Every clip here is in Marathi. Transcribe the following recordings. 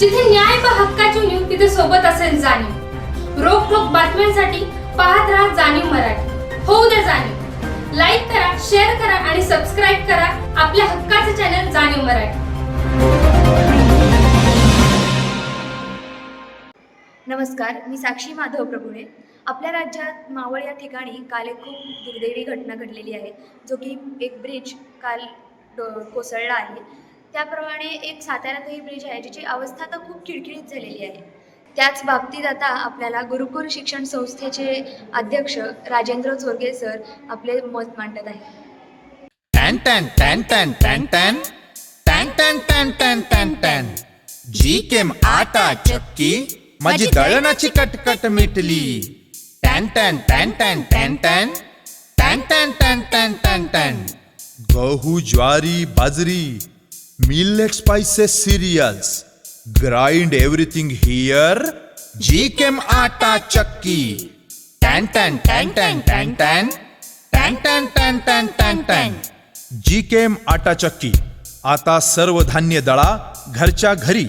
जिथे न्याय पा हक्काची न्यू तिथे सोबत असेल जाणीव. रोखोक बातम्यांसाठी पाहत राहा जाणीव मराठी. होऊ द्या जाणीव. लाईक करा शेअर करा आणि सबस्क्राईब करा आपल्या हक्काचे चॅनल जाणीव मराठी. नमस्कार मी साक्षी माधव प्रभुणे आपल्या राज्यात मावळ या ठिकाणी काल एक खूप दुर्दैवी घटना घडलेली आहे जो की एक ब्रिज काल कोसळला आहे. त्याप्रमाणे एक साताऱ्यातही ब्रिज आहे ज्याची अवस्था तर खूप किळकिळीत झालेली आहे त्याच बाबतीत आता आपल्याला गुरुकुल शिक्षण संस्थेचे अध्यक्ष राजेंद्र चोरगे सर आपले मत मांडत आहेत टॅन टॅन टॅन टॅन टॅन टॅन टॅन टॅन टॅन टॅन टॅन टॅन जी केम आटा चक्की माझी दळणाची कटकट मिटली टॅन टॅन टॅन टॅन टॅन टॅन टॅन टॅन टॅन टॅन टॅन टॅन गहू ज्वारी बाजरी millet spices cereals grind everything here जी केम आटा चक्की टॅन टॅन टॅन टॅन टॅन टॅन टॅन टॅन टॅन टॅन टॅन टॅन जी केम आटा चक्की आता सर्व धान्य दळा घरच्या घरी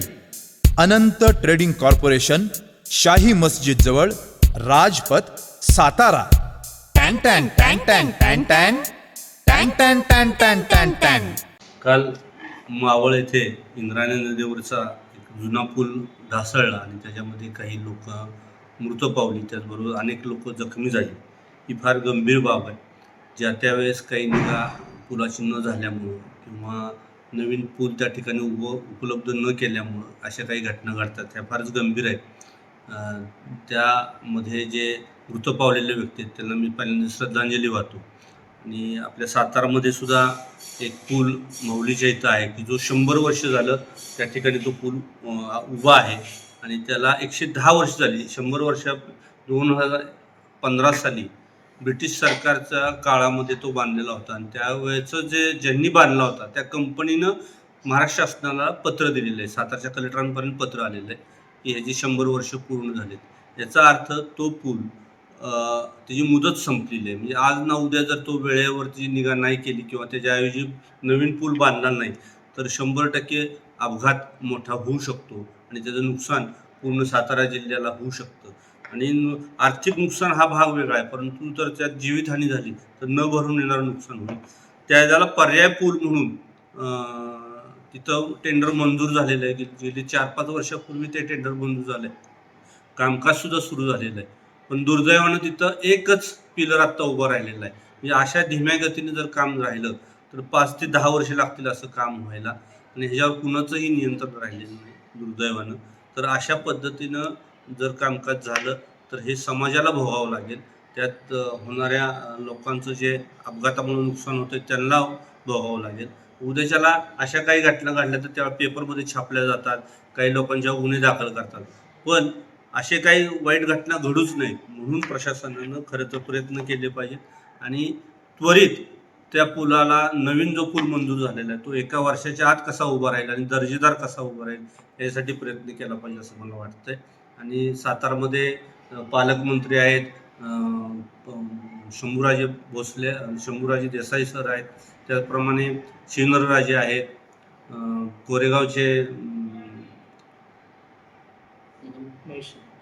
अनंत ट्रेडिंग कॉर्पोरेशन शाही मस्जिद जवळ राजपथ सातारा टॅन टॅन टॅन टॅन टॅन टॅन टॅन टॅन टॅन टॅन टॅन टॅन काल मावळ येथे इंद्रायणी नदीवरचा एक जुना पूल ढासळला आणि त्याच्यामध्ये काही लोक मृत पावली. त्याचबरोबर अनेक लोक जखमी झाली. ही फार गंभीर बाब आहे. ज्या त्यावेळेस काही निगा पुलाची न झाल्यामुळं किंवा नवीन पूल त्या ठिकाणी उभ उपलब्ध न केल्यामुळं अशा काही घटना घडतात. त्या फारच गंभीर आहेत. त्यामध्ये जे मृत पावलेले व्यक्ती आहेत त्यांना मी पहिल्यांदा श्रद्धांजली वाहतो. आणि आपल्या सातारामध्ये सुद्धा एक पूल मौलीच्या इथं आहे की जो शंभर वर्ष झालं त्या ठिकाणी तो पूल उभा आहे. आणि त्याला एकशे दहा वर्ष झाली. शंभर वर्ष दोन हजार पंधरा साली ब्रिटिश सरकारच्या काळामध्ये तो बांधलेला होता. आणि त्यावेळेचं जे ज्यांनी बांधला होता त्या कंपनीनं महाराष्ट्र शासनाला पत्र दिलेलं आहे. सातारच्या कलेक्टरांपर्यंत पत्र आलेलं आहे की ह्याची शंभर वर्ष पूर्ण झालेत. याचा अर्थ तो पूल त्याची मुदत संपलेली आहे. म्हणजे आज ना उद्या जर तो वेळेवरती निगा नाही केली किंवा त्याच्याऐवजी नवीन पूल बांधला नाही तर शंभर टक्के अपघात मोठा होऊ शकतो आणि त्याचं नुकसान पूर्ण सातारा जिल्ह्याला होऊ शकतं. आणि आर्थिक नुकसान हा भाग वेगळा आहे. परंतु जर त्यात जीवितहानी झाली तर न भरून येणारं नुकसान होईल. त्याला पर्याय पूल म्हणून तिथं टेंडर मंजूर झालेलं आहे. गेली चार पाच वर्षापूर्वी ते टेंडर मंजूर झालं आहे कामकाजसुद्धा सुरू झालेलं आहे. पण दुर्दैवानं तिथं एकच पिलर आत्ता उभं राहिलेलं आहे. म्हणजे अशा धीम्या गतीने जर काम राहिलं तर पाच ते दहा वर्ष लागतील असं काम व्हायला. आणि ह्याच्यावर कुणाचंही नियंत्रण राहिलेलं नाही दुर्दैवानं. तर अशा पद्धतीनं जर कामकाज झालं तर हे समाजाला भोगावं लागेल. त्यात होणाऱ्या लोकांचं जे अपघातामुळे नुकसान होतं त्यांना भोगावं लागेल. उद्याच्याला अशा काही घटना घडल्या तर त्या पेपरमध्ये छापल्या जातात. काही लोकांच्या गुन्हे दाखल करतात. पण असे काही वाईट घटना घडूच नये म्हणून प्रशासनानं खरं तर प्रयत्न केले पाहिजेत आणि त्वरित त्या पुलाला नवीन जो पूल मंजूर झालेला आहे तो एका वर्षाच्या आत कसा उभा राहील आणि दर्जेदार कसा उभा राहील यासाठी प्रयत्न केला पाहिजे असं मला वाटतंय. आणि सातारमध्ये पालकमंत्री आहेत शंभूराजे भोसले शंभूराजे देसाई सर आहेत. त्याचप्रमाणे शिवनरराजे आहेत. कोरेगावचे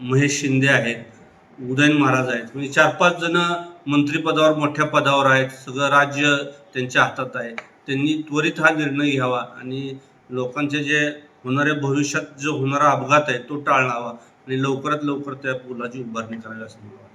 महेश. शिंदे आहेत उदयन महाराज आहेत. म्हणजे चार पाच जण मंत्रिपदावर मोठ्या पदावर आहेत. सगळं राज्य त्यांच्या हातात आहे. त्यांनी त्वरित हा निर्णय घ्यावा आणि लोकांचे जे होणारे भविष्यात जो होणारा अपघात आहे तो टाळावा आणि लवकरात लवकर त्या पुलाची उभारणी करावी असं मला